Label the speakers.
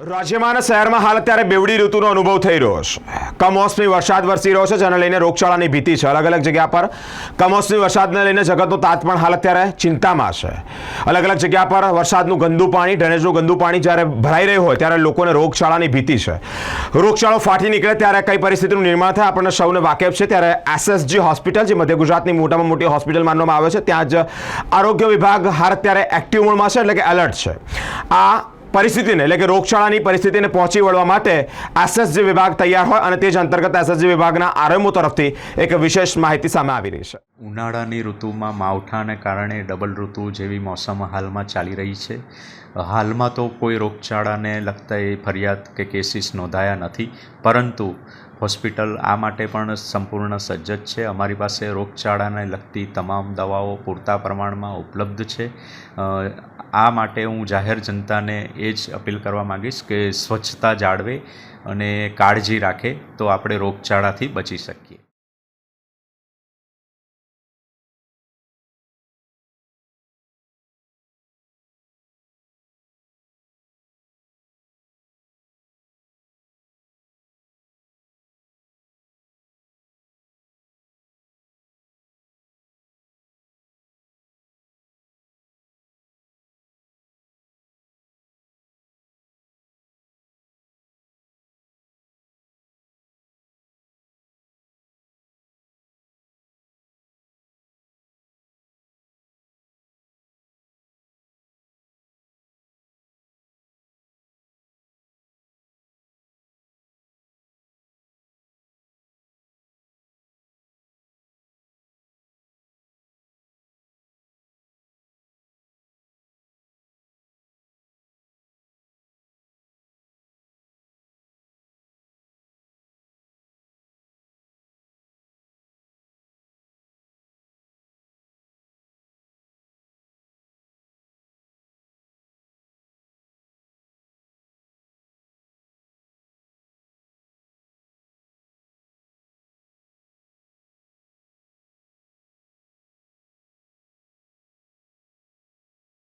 Speaker 1: રાજ્યમાં અને શહેરમાં હાલ અત્યારે બેવડી ઋતુનો અનુભવ થઈ રહ્યો છે. કમોસમી વરસાદ વરસી રહ્યો છે, જેને લઈને રોગચાળાની ભીતિ છે. અલગ અલગ જગ્યા પર કમોસમી વરસાદને લઈને જગતનો તાત પણ હાલ અત્યારે ચિંતામાં છે. અલગ અલગ જગ્યા પર વરસાદનું ગંદુ પાણી, ડ્રેનેજનું ગંદુ પાણી જ્યારે ભરાઈ રહ્યું હોય, ત્યારે લોકોને રોગચાળાની ભીતિ છે. રોગચાળો ફાટી નીકળે ત્યારે કઈ પરિસ્થિતિનું નિર્માણ થાય, આપણને સૌને વાકેફ છે. ત્યારે એસએસજી હોસ્પિટલ, જે મધ્ય ગુજરાતની મોટામાં મોટી હોસ્પિટલ માનવામાં આવે છે, ત્યાં જ આરોગ્ય વિભાગ હાલ અત્યારે એક્ટિવ મોડમાં છે, એટલે કે એલર્ટ છે. આ પરિસ્થિતિને, એટલે કે રોગચાળાની પરિસ્થિતિને પહોંચી વળવા માટે એસએસજી વિભાગ તૈયાર હોય અને તે જ અંતર્ગત એસએસજી વિભાગના આરએમઓ તરફથી એક વિશેષ માહિતી સામે આવી રહી છે.
Speaker 2: ઉનાળાની ઋતુમાં માવઠાને કારણે ડબલ ઋતુ જેવી મોસમ હાલમાં ચાલી રહી છે. હાલમાં તો કોઈ રોગચાળાને લગતા એ ફરિયાદ કે કેસીસ નોંધાયા નથી, પરંતુ હોસ્પિટલ આ માટે પણ સંપૂર્ણ સજ્જ છે. અમારી પાસે રોગચાળાને લગતી તમામ દવાઓ પૂરતા પ્રમાણમાં ઉપલબ્ધ છે. આ માટે હું જાહેર જનતાને એ જ અપીલ કરવા માગીશ કે સ્વચ્છતા જાળવે અને કાળજી રાખે તો આપણે રોગચાળાથી બચી શકીએ.